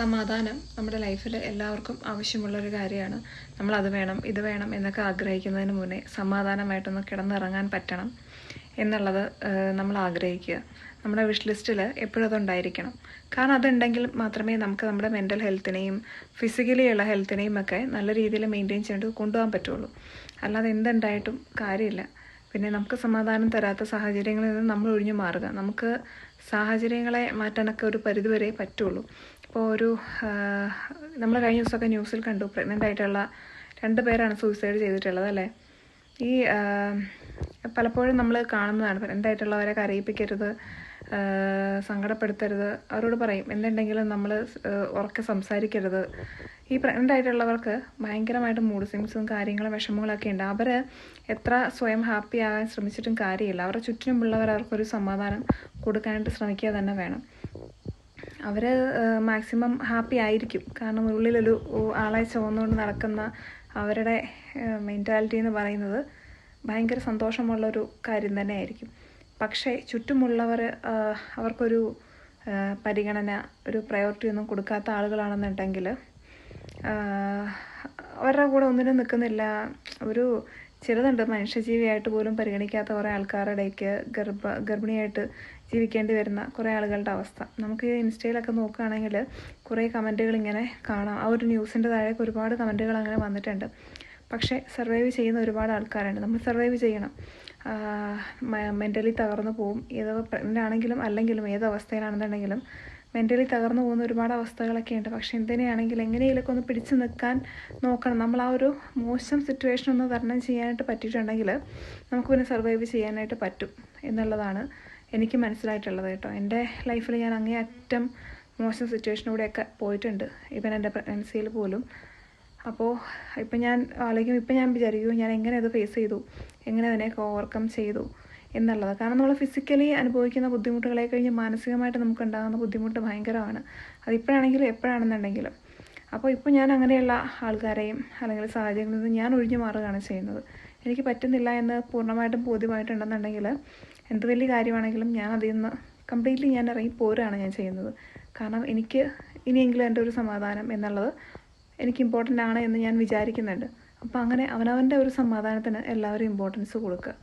സമാധാനം നമ്മുടെ ലൈഫിൽ എല്ലാവർക്കും ആവശ്യമുള്ളൊരു കാര്യമാണ്. നമ്മളത് വേണം ഇത് വേണം എന്നൊക്കെ ആഗ്രഹിക്കുന്നതിന് മുന്നേ സമാധാനമായിട്ടൊന്ന് കിടന്നിറങ്ങാൻ പറ്റണം എന്നുള്ളത് നമ്മൾ ആഗ്രഹിക്കുക. നമ്മുടെ വിഷ് ലിസ്റ്റിൽ എപ്പോഴും അതുണ്ടായിരിക്കണം. കാരണം അതുണ്ടെങ്കിൽ മാത്രമേ നമുക്ക് നമ്മുടെ മെന്റൽ ഹെൽത്തിനെയും ഫിസിക്കലിയുള്ള ഹെൽത്തിനെയും ഒക്കെ നല്ല രീതിയിൽ മെയിന്റെയിൻ ചെയ്ത് കൊണ്ടുപോകാൻ പറ്റുള്ളൂ. അല്ലാതെ എന്തുണ്ടായിട്ടും കാര്യമില്ല. പിന്നെ നമുക്ക് സമാധാനം തരാത്ത സാഹചര്യങ്ങളിൽ നിന്ന് നമ്മൾ ഒഴിഞ്ഞു മാറുക. നമുക്ക് സാഹചര്യങ്ങളെ മാറ്റാനൊക്കെ ഒരു പരിധിവരെ പറ്റുള്ളൂ. ഇപ്പോൾ ഒരു നമ്മൾ കഴിഞ്ഞ ദിവസമൊക്കെ ന്യൂസിൽ കണ്ടു. പ്രഗ്നന്റ് ആയിട്ടുള്ള രണ്ട് പേരാണ് സൂയിസൈഡ് ചെയ്തിട്ടുള്ളത് അല്ലേ? ഈ പലപ്പോഴും നമ്മൾ കാണുന്നതാണ്. പ്രഗ്നന്റ് ആയിട്ടുള്ളവരെ കരയിപ്പിക്കരുത്. സങ്കടപ്പെടുത്തരുത്. അവരോട് പറയും എന്തുണ്ടെങ്കിലും നമ്മൾ ഉറക്കെ സംസാരിക്കരുത്. ഈ പ്രഗ്നന്റ് ആയിട്ടുള്ളവർക്ക് ഭയങ്കരമായിട്ട് മൂഡ് സിംസും കാര്യങ്ങളും വിഷമങ്ങളൊക്കെ ഉണ്ട്. അവർ എത്ര സ്വയം ഹാപ്പി ആകാൻ ശ്രമിച്ചിട്ടും കാര്യമില്ല. അവരുടെ ചുറ്റിനുമുള്ളവർ അവർക്കൊരു സമാധാനം കൊടുക്കാനായിട്ട് ശ്രമിക്കുക തന്നെ വേണം. അവർ മാക്സിമം ഹാപ്പി ആയിരിക്കും. കാരണം ഉള്ളിലൊരു ആളായി ആളെ ചുവന്നുകൊണ്ട് നടക്കുന്ന അവരുടെ മെന്റാലിറ്റി എന്ന് പറയുന്നത് ഭയങ്കര സന്തോഷമുള്ളൊരു കാര്യം തന്നെ ആയിരിക്കും പക്ഷേ ചുറ്റുമുള്ളവർ അവർക്കൊരു പരിഗണന ഒരു പ്രയോറിറ്റി ഒന്നും കൊടുക്കാത്ത ആളുകളാണെന്നുണ്ടെങ്കിൽ അവരുടെ കൂടെ ഒന്നിനും നിൽക്കുന്നില്ല. ഒരു ചിലതുണ്ട് മനുഷ്യജീവിയായിട്ട് പോലും പരിഗണിക്കാത്ത കുറേ ആൾക്കാരുടെയൊക്കെ ഗർഭ ഗർഭിണിയായിട്ട് ജീവിക്കേണ്ടി വരുന്ന കുറേ ആളുകളുടെ അവസ്ഥ. നമുക്ക് ഇൻസ്റ്റയിലൊക്കെ നോക്കുകയാണെങ്കിൽ കുറേ കമന്റുകൾ ഇങ്ങനെ കാണാം. ആ ഒരു ന്യൂസിന്റെ താഴേക്ക് ഒരുപാട് കമന്റുകൾ അങ്ങനെ വന്നിട്ടുണ്ട്. പക്ഷേ സർവൈവ് ചെയ്യുന്ന ഒരുപാട് ആൾക്കാരുണ്ട്. നമ്മൾ സർവൈവ് ചെയ്യണം. മെന്റലി തകർന്നു പോവും. ഏത് പ്രഗ്നന്റ് ആണെങ്കിലും അല്ലെങ്കിലും ഏത് അവസ്ഥയിലാണെന്നുണ്ടെങ്കിലും മെന്റലി തകർന്നു പോകുന്ന ഒരുപാട് അവസ്ഥകളൊക്കെ ഉണ്ട്. പക്ഷെ എന്തിനെയാണെങ്കിലും എങ്ങനെയെങ്കിലൊക്കെ ഒന്ന് പിടിച്ചു നിൽക്കാൻ നോക്കണം. നമ്മൾ ആ ഒരു മോശം സിറ്റുവേഷൻ ഒന്ന് തരണം ചെയ്യാനായിട്ട് പറ്റിയിട്ടുണ്ടെങ്കിൽ നമുക്ക് പിന്നെ സർവൈവ് ചെയ്യാനായിട്ട് പറ്റും എന്നുള്ളതാണ് എനിക്ക് മനസ്സിലായിട്ടുള്ളത് കേട്ടോ. എന്റെ ലൈഫിൽ ഞാൻ അങ്ങേയറ്റം മോശം സിറ്റുവേഷനിലൂടെയൊക്കെ പോയിട്ടുണ്ട്. ഇവൻ എന്റെ പ്രഗ്നൻസിയിൽ പോലും. അപ്പോൾ ഇപ്പം ഞാൻ ആലോചിക്കും ഇപ്പം ഞാൻ വിചാരിക്കും ഞാൻ എങ്ങനെ അത് ഫേസ് ചെയ്തു? എങ്ങനെ അതിനെയൊക്കെ ഓവർകം ചെയ്തു? എന്നുള്ളത്. കാരണം നമ്മൾ ഫിസിക്കലി അനുഭവിക്കുന്ന ബുദ്ധിമുട്ടുകളെ കഴിഞ്ഞ് മാനസികമായിട്ട് നമുക്ക് ഉണ്ടാകുന്ന ബുദ്ധിമുട്ട് ഭയങ്കരമാണ്. അതിപ്പോഴാണെങ്കിലും എപ്പോഴാണെന്നുണ്ടെങ്കിലും. അപ്പോൾ ഇപ്പോൾ ഞാൻ അങ്ങനെയുള്ള ആൾക്കാരെയും അല്ലെങ്കിൽ സാഹചര്യങ്ങളിൽ നിന്ന് ഞാൻ ഒഴിഞ്ഞു മാറുകയാണ് ചെയ്യുന്നത്. എനിക്ക് പറ്റുന്നില്ല എന്ന് പൂർണമായിട്ടും ബോധ്യമായിട്ടുണ്ടെന്നുണ്ടെങ്കിൽ എന്ത് വലിയ കാര്യമാണെങ്കിലും ഞാൻ അതിൽ നിന്ന് കംപ്ലീറ്റ്ലി ഞാൻ ഇറങ്ങി പോരുകയാണ് ഞാൻ ചെയ്യുന്നത്. കാരണം എനിക്ക് ഇനിയെങ്കിലും എന്റെ ഒരു സമാധാനം എന്നുള്ളത് എനിക്ക് ഇമ്പോർട്ടന്റ് ആണ് എന്ന് ഞാൻ വിചാരിക്കുന്നുണ്ട്. അപ്പോൾ അങ്ങനെ അവനവന്റെ ഒരു സമാധാനത്തിന് എല്ലാവരും ഇമ്പോർട്ടൻസ് കൊടുക്കുക.